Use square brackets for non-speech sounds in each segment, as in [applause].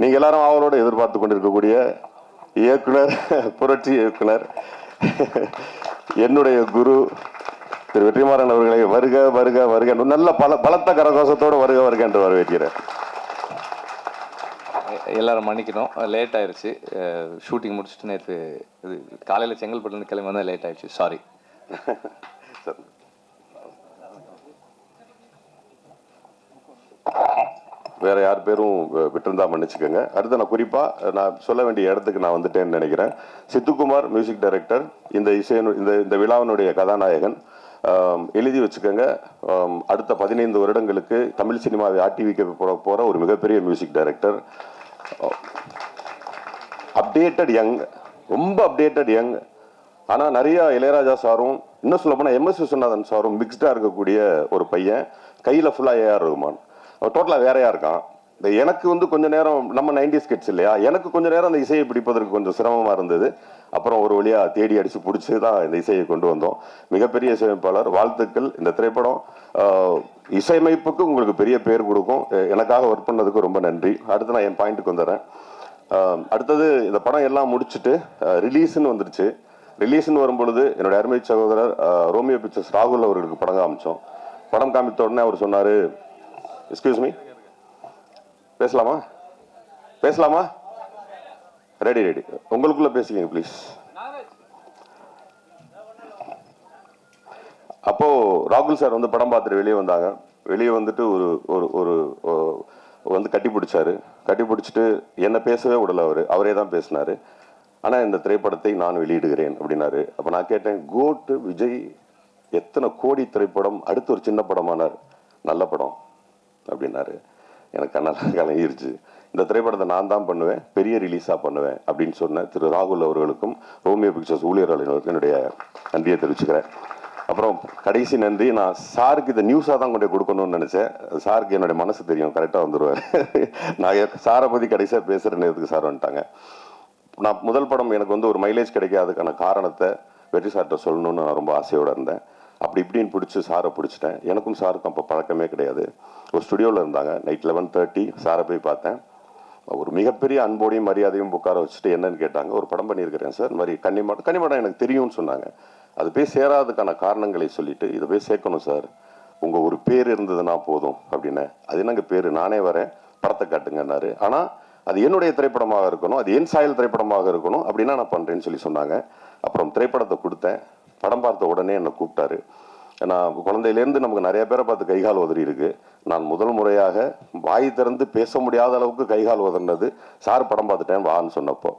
நீங்க எல்லாரும் அவளோட எதிர்பார்த்து கொண்டிருக்கக்கூடிய இயக்குனர் புரட்சி இயக்குனர் என்னுடைய குரு திரு வெற்றிமாறன் அவர்களை வருக வருக வருக நல்ல பல பலத்த கரகோஷத்தோடு வருக வருக என்று வரவேற்கிறேன். எல்லாரும் மன்னிக்கணும். லேட் ஆயிருச்சு. ஷூட்டிங் முடிச்சுட்டு நேற்று இது காலையில் செங்கல்பட்டுலேருந்து கிளம்பி வந்தால் லேட் ஆயிடுச்சு. சாரி சரி. வேற யார் பேரும் விட்டுருந்தா விட்டிருந்தா மன்னிச்சுக்கோங்க அடுத்து நான் குறிப்பா நான் சொல்ல வேண்டிய இடத்துக்கு நான் வந்துட்டேன்னு நினைக்கிறேன். சித்துக்குமார் மியூசிக் டைரக்டர் இந்த இசையனு இந்த இந்த விழாவினுடைய கதாநாயகன். எழுதி வச்சுக்கோங்க. அடுத்த பதினைந்து வருடங்களுக்கு தமிழ் சினிமாவை ஆட்டி வைக்க போகிற ஒரு மிகப்பெரிய மியூசிக் டைரக்டர் அப்டேட்டட் யங் ரொம்ப அப்டேட்டட் யங் ஆனால் நிறையா இளையராஜா சாரும் இன்னும் சொல்ல போனால் எம்எஸ் விஸ்வநாதன் சாரும் மிக்ஸ்டாக இருக்கக்கூடிய ஒரு பையன். கையில் ஃபுல்லாக ஏஆர் ரகுமான். டோட்டலாக வேறையாக இருக்கான். இந்த எனக்கு வந்து கொஞ்ச நேரம் நம்ம நைன்டி ஸ்கெட்ஸ் இல்லையா? எனக்கு கொஞ்ச நேரம் அந்த இசையை பிடிப்பதற்கு கொஞ்சம் சிரமமாக இருந்தது. அப்புறம் ஒரு வழியாக தேடி அடித்து பிடிச்சி தான் இந்த இசையை கொண்டு வந்தோம். மிகப்பெரிய இசையமைப்பாளர் வாழ்த்துக்கள். இந்த திரைப்படம் இசையமைப்புக்கு உங்களுக்கு பெரிய பேர் கொடுக்கும். எனக்காக ஒர்க் பண்ணதுக்கு ரொம்ப நன்றி. அடுத்து நான் என் பாயிண்ட்டுக்கு வந்துடுறேன் அடுத்தது இந்த படம் எல்லாம் முடிச்சுட்டு ரிலீஸ்னு வந்துருச்சு. ரிலீஸ்னு வரும்பொழுது என்னோட அருமை சகோதரர் ரோமியோ பிக்சர்ஸ் ராகுல் அவர்களுக்கு படம் காமிச்சோம். படம் காமித்த உடனே அவர் சொன்னார் எக்ஸ்கியூஸ் மீ பேசலாமா? பேசலாமா? ரெடி ரெடி உங்களுக்குள்ள பேசிக்கங்க ப்ளீஸ் அப்போ ராகுல் சார் வந்து படம் பார்த்துட்டு வெளியே வந்தாங்க. வெளியே வந்துட்டு ஒரு ஒரு ஒரு வந்து கட்டி பிடிச்சாரு. கட்டி பிடிச்சிட்டு என்ன பேசவே விடல அவர். அவரே தான் பேசினாரு. ஆனால் இந்த திரைப்படத்தை நான் வெளியிடுகிறேன் அப்படின்னாரு. அப்போ நான் கேட்டேன் கோட்டு விஜய் எத்தனை கோடி திரைப்படம் அடுத்து ஒரு சின்ன படமானார். நல்ல படம். அப்படின்னாரு. எனக்கு கண்ணெல்லாம் கலங்கிருச்சு இந்த திரைப்படத்தை நான் தான் பண்ணுவேன் பெரிய ரிலீஸாக பண்ணுவேன் அப்படின்னு சொன்ன திரு ராகுல் அவர்களுக்கும் ரோமியோ பிக்சர்ஸ் ஊழியர்களுக்கும் என்னுடைய நன்றியை தெரிவிச்சுக்கிறேன். அப்புறம் கடைசி நன்றி நான் சாருக்கு இதை நியூஸாக தான் கொண்டு கொடுக்கணும்னு நினைச்சேன். சாருக்கு என்னுடைய மனசு தெரியும் கரெக்டாக வந்துடுவார் [laughs] நான் சாரை பற்றி கடைசியாக பேசுகிற நேரத்துக்கு சார் வந்துட்டாங்க. நான் முதல் படம் எனக்கு வந்து ஒரு மைலேஜ் கிடைக்காதுக்கான காரணத்தை வெற்றி சார்கிட்ட சொல்லணும்னு நான் ரொம்ப ஆசையோடு இருந்தேன். அப்படி இப்படின்னு பிடிச்சி சாரை பிடிச்சிட்டேன். எனக்கும் சாருக்கும் அப்போ பழக்கமே கிடையாது. ஒரு ஸ்டுடியோவில் இருந்தாங்க. நைட் லெவன் தேர்ட்டி சாரை போய் பார்த்தேன். ஒரு மிகப்பெரிய அன்போடையும் மரியாதையும் உட்கார வச்சுட்டு என்னன்னு கேட்டாங்க. ஒரு படம் பண்ணியிருக்கிறேன் சார். இந்த மாதிரி கன்னிமாடம் கன்னிமாடம் எனக்கு தெரியும்னு சொன்னாங்க. அது போய் சேராதுக்கான காரணங்களை சொல்லிட்டு இதை போய் சேர்க்கணும் சார். உங்கள் ஒரு பேர் இருந்ததுன்னா போதும் அப்படின்னு. அது என்னங்க பேர்? நானே வரேன் படத்தை காட்டுங்கன்னாரு. ஆனால் அது என்னுடைய திரைப்படமாக இருக்கணும். அது என் சாயல் திரைப்படமாக இருக்கணும். அப்படின்னா நான் பண்ணுறேன்னு சொல்லி சொன்னாங்க. அப்புறம் திரைப்படத்தை கொடுத்தேன். படம் பார்த்த உடனே என்னை கூப்பிட்டாரு. நான் குழந்தையிலேருந்து நமக்கு நிறைய பேரை பார்த்து கைகால் உதறி இருக்கு. நான் முதல் முறையாக வாய் திறந்து பேச முடியாத அளவுக்கு கைகால் உதறினது. சார் படம் பார்த்துட்டேன் வான்னு சொன்னப்போ.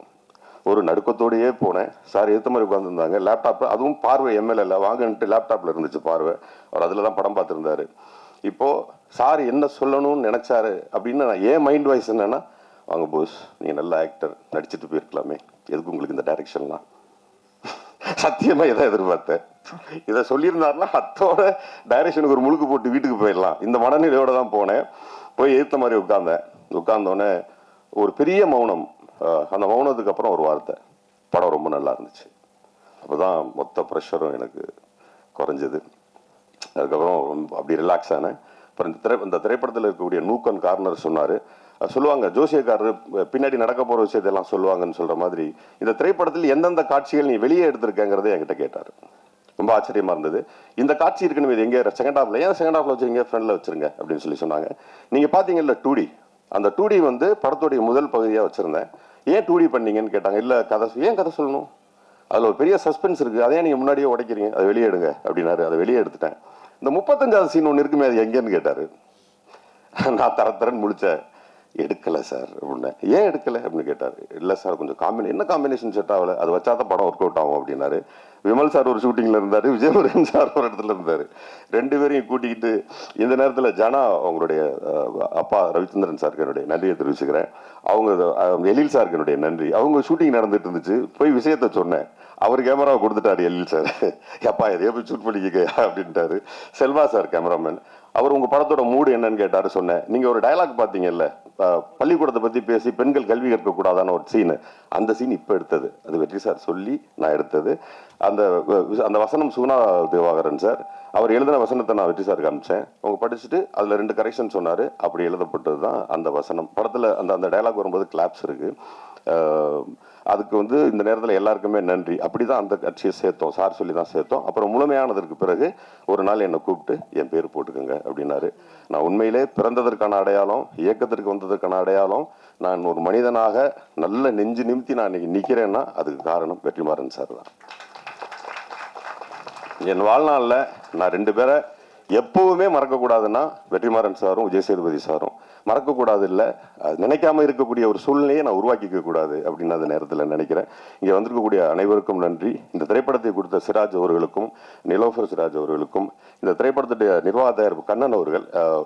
ஒரு நடுக்கத்தோடயே போனேன். சார் ஏற்ற மாதிரி உட்காந்துருந்தாங்க லேப்டாப் அதுவும் பார்வை எம்எல்ஏல வாங்கன்ட்டு லேப்டாப்ல இருந்துச்சு பார்வை. அவர் அதில் தான் படம் பார்த்துருந்தாரு. இப்போ சார் என்ன சொல்லணும்னு நினைச்சாரு? அப்படின்னு நான் ஏன் மைண்ட் வாய்ஸ் என்னன்னா வாங்க போஸ் நீங்கள் நல்ல ஆக்டர் நடிச்சுட்டு போயிருக்கலாமே. எதுக்கு உங்களுக்கு இந்த டைரக்ஷன்லாம் சத்தியமா இதை எதிர்பார்த்தேன். இதை சொல்லியிருந்தாருன்னா அத்தோட டைரக்ஷனுக்கு ஒரு முழுக்கு போட்டு வீட்டுக்கு போயிடலாம். இந்த மனநிலையோட தான் போனேன். போய் ஏத்த மாதிரி உட்கார்ந்தேன். உட்கார்ந்தோடனே ஒரு பெரிய மௌனம். அந்த மௌனத்துக்கு அப்புறம் ஒரு வார்த்தை. படம் ரொம்ப நல்லா இருந்துச்சு. அப்போதான் மொத்த ப்ரெஷரும் எனக்கு குறைஞ்சது. அதுக்கப்புறம் ரொம்ப அப்படி ரிலாக்ஸ் ஆனேன். அப்புறம் இந்த திரை இந்த திரைப்படத்தில் இருக்கக்கூடிய நூக்கன் கார்னர் சொன்னார் சொல்லுவாங்க. ஜோசியக்காரர் பின்னாடி நடக்க போகிற விஷயத்தெல்லாம் சொல்லுவாங்கன்னு சொல்கிற மாதிரி இந்த திரைப்படத்தில் எந்தெந்த காட்சிகள் நீ வெளியே எடுத்திருக்கங்கிறத என்கிட்ட கேட்டார். ரொம்ப ஆச்சரியமாக இருந்தது. இந்த காட்சி இருக்கணும் இது எங்கே? செகண்ட் ஹாஃபில். ஏன் செகண்ட் ஹாஃபில் வச்சுருங்க ஃப்ரெண்டில் வச்சுருங்க அப்படின்னு சொல்லி சொன்னாங்க. நீங்கள் பார்த்தீங்கல்ல டூடி? அந்த டூடி வந்து படத்துடைய முதல் பகுதியாக வச்சுருந்தேன். ஏன் டூ டி பண்ணீங்கன்னு கேட்டாங்க. இல்லை கதை ஏன் கதை சொல்லணும்? அதில் ஒரு பெரிய சஸ்பென்ஸ் இருக்குது அதே நீங்கள் முன்னாடியே உடைக்கிறீங்க. அதை வெளியே எடுங்க அப்படின்னாரு. அதை வெளியே எடுத்துட்டேன். இந்த முப்பத்தஞ்சாவது சீன் ஒன்று இருக்குமே அது எங்கேன்னு கேட்டார். நான் தர தரன்னு முடித்தேன் எடுக்கலை சார் அப்படின்னேன் ஏன் எடுக்கலை அப்படின்னு கேட்டார். இல்லை சார் கொஞ்சம் காம்பினே என்ன காம்பினேஷன் செட் ஆகல? அது வச்சா தான் படம் ஒர்க் அவுட் ஆகும் அப்படின்னாரு. விமல் சார் ஒரு ஷூட்டிங்ல இருந்தாரு விஜயமுருகன் [laughs] சார் ஒரு இடத்துல இருந்தாரு. ரெண்டு பேரையும் கூட்டிக்கிட்டு இந்த நேரத்தில் ஜனா அவங்களுடைய அப்பா ரவிச்சந்திரன் சாருக்கு என்னுடைய நன்றியை தெரிவிச்சுக்கிறேன். அவங்க எழில் சாருக்கு என்னுடைய நன்றி. அவங்க ஷூட்டிங் நடந்துட்டு இருந்துச்சு. போய் விஷயத்த சொன்னேன். அவர் கேமராவை கொடுத்துட்டாரு எழில் சார். [laughs] எப்பா எதையோ போய் ஷூட் பண்ணிக்க அப்படின்ட்டாரு. செல்வா சார் கேமராமேன் அவர் உங்க படத்தோட மூடு என்னன்னு கேட்டாரு சொன்னேன். நீங்க ஒரு டயலாக் பாத்தீங்கல்ல பள்ளிக்கூடத்தை பற்றி பேசி பெண்கள் கல்வி கற்கக்கூடாதான ஒரு சீனு அந்த சீன் இப்போ எடுத்தது. அது வெற்றி சார் சொல்லி நான் எடுத்தது. அந்த அந்த வசனம் சுகுணா திவாகரன் சார் அவர் எழுதின வசனத்தை நான் வெற்றி சார் காமிச்சேன் அவங்க படிச்சுட்டு அதில் ரெண்டு கரெக்ஷன் சொன்னார். அப்படி எழுதப்பட்டது தான் அந்த வசனம். படத்தில் அந்த அந்த டயலாக் வரும்போது கிளாப்ஸ் இருக்குது அதுக்கு வந்து இந்த நேரத்தில் எல்லாருக்குமே நன்றி. அப்படி தான் அந்த கட்சியை சேர்த்தோம். சார் சொல்லி தான் சேர்த்தோம். அப்புறம் முழுமையானதற்கு பிறகு ஒரு நாள் என்னை கூப்பிட்டு என் பேர் போட்டுக்கோங்க அப்படின்னாரு. நான் உண்மையிலே பிறந்ததற்கான அடையாளம் இயக்கத்திற்கு வந்ததற்கான அடையாளம் நான் ஒரு மனிதனாக நல்ல நெஞ்சு நிமித்தி நான் இன்னைக்கு நிற்கிறேன்னா அதுக்கு காரணம் வெற்றிமாறன் சார் தான். என் வாழ்நாளில் நான் ரெண்டு பேரை எப்பவுமே மறக்கக்கூடாதுன்னா வெற்றிமாறன் சாரும் விஜய் சேதுபதி சாரும். மறக்கக்கூடாது இல்லை நினைக்காம இருக்கக்கூடிய ஒரு சூழ்நிலையை நான் உருவாக்கிக்க கூடாது அப்படின்னு அந்த நேரத்தில் நினைக்கிறேன். இங்கே வந்திருக்கக்கூடிய அனைவருக்கும் நன்றி. இந்த திரைப்படத்தை கொடுத்த சிராஜ் அவர்களுக்கும் நிலோஃபர் சிராஜ் அவர்களுக்கும் இந்த திரைப்படத்துடைய நிர்வாக தயாரிப்பு கண்ணன் அவர்கள் அஹ்,